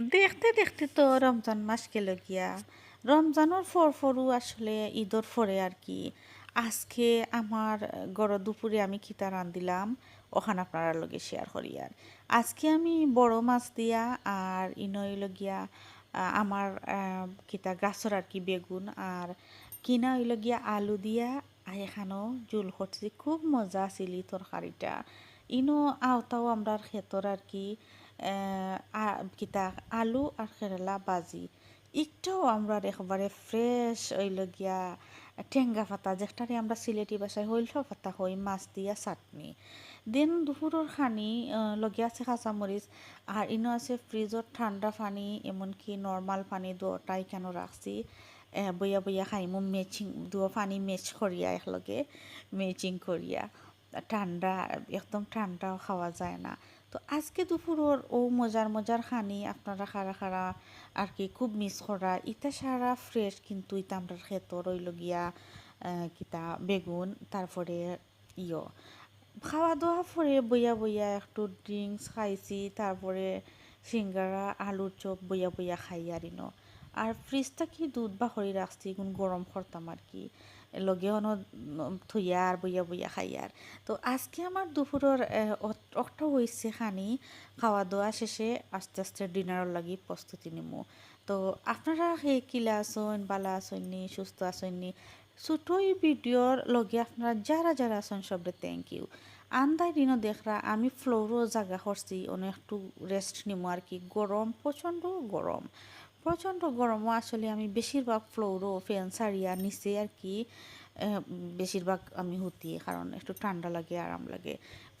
দেখতে দেখতে তো রমজান মাস গেল গিয়া। রমজানের ফর ফরু আসলে ঈদর ফরে আর কি। আজকে আমার গড় দুপুরে আমি খিতা রান্দিলাম ওখান আপনারা লগে শেয়ার করি আর। আজকে আমি বড় মাছ দিয়া আর ইনইল গিয়া আমার কিতা গাছর আর কি বেগুন আর কিনা হইল গিয়া আলু দিয়া এখানেও জুল করছি। খুব মজা আছিল তরকারিটা। ইনো আওতাও আমরা ক্ষেতর আর কি কিতা আলু আর কেরালা বাজি। একটাও আমরা একবারে ফ্রেশ হইল গিয়া টেঙ্গা পাতা যেটারে আমরা সিলেটি ভাষায় হইল পাতা হই মাছ দিয়া চাটনি। দেন দুপুরের খানি আহ, লগে আছে কাঁচামরিচ আর ইনো আছে ফ্রিজত ঠান্ডা পানি এমনকি নর্মাল পানি দুটাই কেন রাখছি বইয়া বইয়া খাইমু মেচিং দুও পানি মেচ করিয়া একলগে মেচিং করিয়া ঠান্ডা, একদম ঠান্ডাও খাওয়া যায় না। তো আজকে দুপুরের ও মজার মজার খানি আপনারা খারা খারা আর কি খুব মিস করা। ইটা সারা ফ্রেশ কিন্তু ইটা আমরা খেত, রইল গিয়া কিতা, বেগুন, তারপরে ইয়। খাওয়া দাওয়া পরে বইয়া বইয়া একটু ড্রিঙ্কস খাইছি, তারপরে সিঙ্গারা, আলুর চপ বইয়া বইয়া খাই আর ইনো। আর ফ্রিজটা কি দুধ বা হরি রাখছি গুণ গরম করতাম আর কি। লগে হনো থইয়া আর বইয়া বইয়া খাই আর। তো আজকে আমার দুপুরের একটা হয়েছে খানি খাওয়া দাওয়া শেষে আস্তে আস্তে ডিনারের লাগি প্রস্তুতি নিমু। তো আপনারা সেই কিলা আসন বালা আসননি সুস্থ আসননি ছোটই ভিডিওর লগে আপনারা যারা যারা আছেন সবরে থ্যাংক ইউ আন্দাই দিনও দেখরা, আমি ফ্লোরও জায়গা করছি অনেক একটু রেস্ট নিমো আর কি, গরম, প্রচণ্ড গরম। প্রচণ্ড গরমও আসলে আমি বেশিরভাগ ফ্লোরও ফ্যান সারিয়া নিচে আর কি বেশিরভাগ আমি হুতি, কারণ একটু ঠান্ডা লাগে, আরাম লাগে।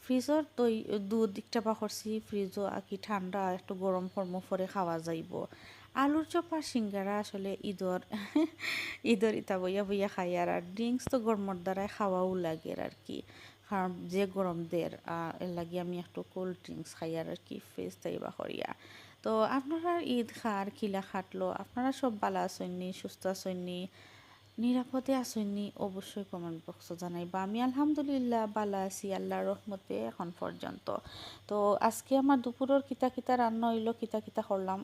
ফ্রিজর দই দুধ একটা বা করছি ফ্রিজও আর কি ঠান্ডা, একটু গরম কর্ম পরে খাওয়া যাইব। আলুর চপা, সিঙ্গারা আসলে ঈদর ঈদর ইতা বইয়া বইয়া খাই আর ড্রিঙ্কস তো গরমর দ্বারাই খাওয়াও লাগে আর কি। কারণ যে গরম দের এর লাগি আমি একটু কোল্ড ড্রিঙ্কস খাই আর কি ফ্রেশ তাইবা করিয়া। তো আপনারা ঈদ খার, খিলা খাটলো আপনারা সব ভালো আসেননি সুস্থ আসেননি নিরাপদে আসেননি অবশ্যই কমেন্ট বক্সে জানাইবা আমি আলহামদুলিল্লাহ ভালো আছি, আল্লাহর রহমতে এখন পর্যন্ত। তো আজকে আমার দুপুরের কিতা কিতা রান্না হইল, কিতা কিতা করলাম